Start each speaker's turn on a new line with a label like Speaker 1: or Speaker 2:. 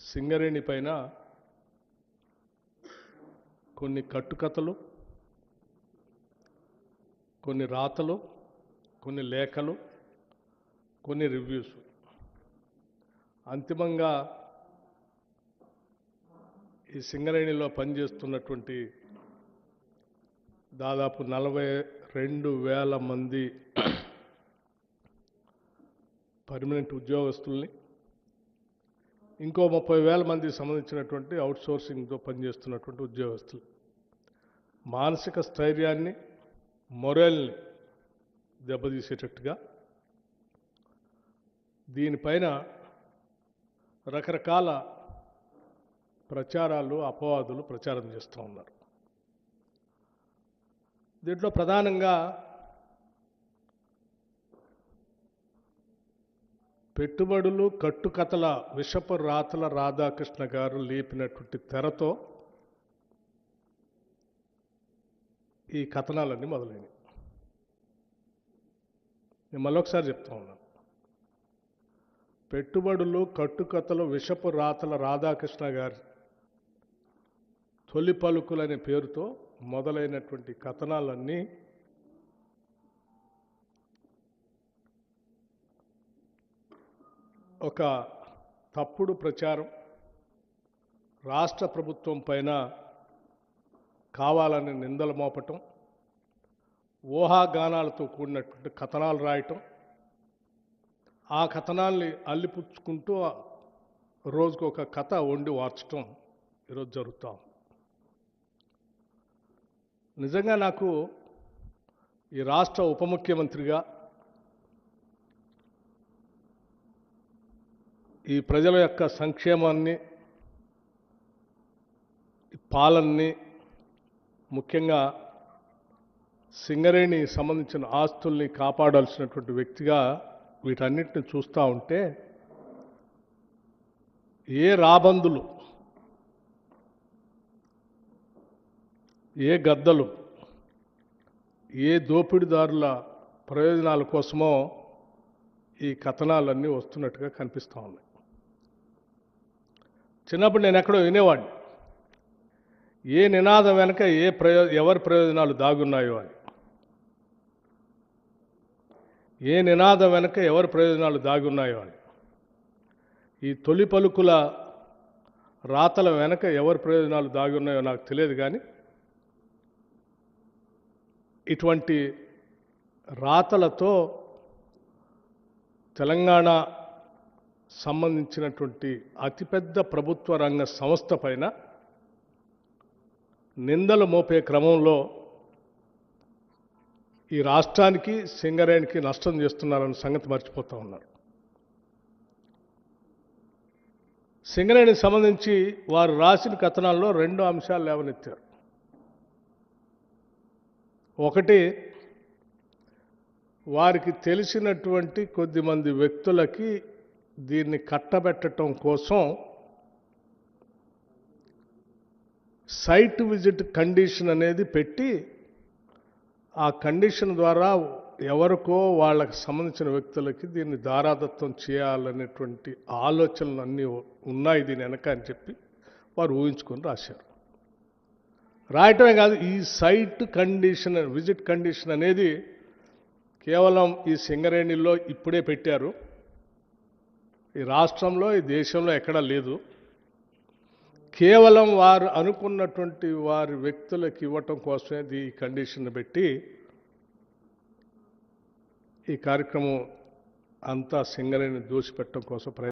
Speaker 1: సింగరేణి పైన కొన్ని కట్టుకథలు కొన్ని రాతలు కొన్ని లేఖలు కొన్ని రివ్యూస్. అంతిమంగా ఈ సింగరేణిలో పనిచేస్తున్నటువంటి దాదాపు నలభై రెండు వేల మంది పర్మనెంట్ ఉద్యోగస్తుల్ని ఇంకో ముప్పై వేల మందికి సంబంధించినటువంటి అవుట్సోర్సింగ్తో పనిచేస్తున్నటువంటి ఉద్యోగస్తులు. మానసిక స్థైర్యాన్ని మొరల్ని దెబ్బతీసేటట్టుగా దీనిపైన రకరకాల ప్రచారాలు అపవాదులు ప్రచారం చేస్తూ ఉన్నారు. దీంట్లో ప్రధానంగా పెట్టుబడులు కట్టుకథల విషపు రాతల రాధాకృష్ణ గారు లేపినటువంటి తెరతో ఈ కథనాలన్నీ మొదలైనవి. నేను మళ్ళొకసారి చెప్తా ఉన్నాను. పెట్టుబడులు కట్టుకథలు విషపు రాతల రాధాకృష్ణ గారి తొలి పలుకులనే పేరుతో మొదలైనటువంటి కథనాలన్నీ ఒక తప్పుడు ప్రచారం రాష్ట్ర ప్రభుత్వం పైన కావాలని నిందలు మోపటం ఊహాగానాలతో కూడినటువంటి కథనాలు రాయటం ఆ కథనాల్ని అల్లిపుచ్చుకుంటూ రోజుకు ఒక కథ వండి వార్చటం ఈరోజు జరుగుతాం నిజంగా నాకు ఈ రాష్ట్ర ఉప ముఖ్యమంత్రిగా ఈ ప్రజల యొక్క సంక్షేమాన్ని ఈ పాలనని ముఖ్యంగా సింగరేణి సంబంధించిన ఆస్తుల్ని కాపాడాల్సినటువంటి వ్యక్తిగా వీటన్నిటిని చూస్తూ ఉంటే ఏ రాబందులు ఏ గద్దలు ఏ దోపిడీదారుల ప్రయోజనాల కోసమో ఈ కథనాలన్నీ వస్తున్నట్టుగా కనిపిస్తూ ఉన్నాయి. చిన్నప్పుడు నేను ఎక్కడో వినేవాడిని. ఏ నినాదం వెనక ఏ ప్రయో ఎవరి ప్రయోజనాలు దాగున్నాయో అని. ఏ నినాదం వెనక ఎవరి ప్రయోజనాలు దాగున్నాయో అని. ఈ తొలి పలుకుల రాతల వెనక ఎవరి ప్రయోజనాలు దాగున్నాయో నాకు తెలియదు కానీ ఇటువంటి రాతలతో తెలంగాణ సంబంధించినటువంటి అతిపెద్ద ప్రభుత్వ రంగ సంస్థ పైన నిందలు మోపే క్రమంలో ఈ రాష్ట్రానికి సింగరేణికి నష్టం చేస్తున్నారన్న సంగతి మర్చిపోతూ ఉన్నారు. సింగరేణికి సంబంధించి వారు రాసిన కథనాల్లో రెండు అంశాలు లేవనెత్తారు. ఒకటి వారికి తెలిసినటువంటి కొద్దిమంది వ్యక్తులకి దీన్ని కట్టబెట్టడం కోసం సైట్ విజిట్ కండిషన్ అనేది పెట్టి ఆ కండిషన్ ద్వారా ఎవరికో వాళ్ళకి సంబంధించిన వ్యక్తులకి దీన్ని దారాదత్తం చేయాలనేటువంటి ఆలోచనలు అన్నీ ఉన్నాయి దీని వెనక అని చెప్పి వారు ఊహించుకొని రాశారు. రాయటమే కాదు ఈ సైట్ కండిషన్ విజిట్ కండిషన్ అనేది కేవలం ఈ సింగరేణిలో ఇప్పుడే పెట్టారు. ఈ రాష్ట్రంలో ఈ దేశంలో ఎక్కడా లేదు. కేవలం వారు అనుకున్నటువంటి వారి వ్యక్తులకు ఇవ్వటం కోసమే ఈ కండిషన్ పెట్టి ఈ కార్యక్రమం అంతా సింగరేణి దోషిపెట్టడం కోసం ప్రయత్నం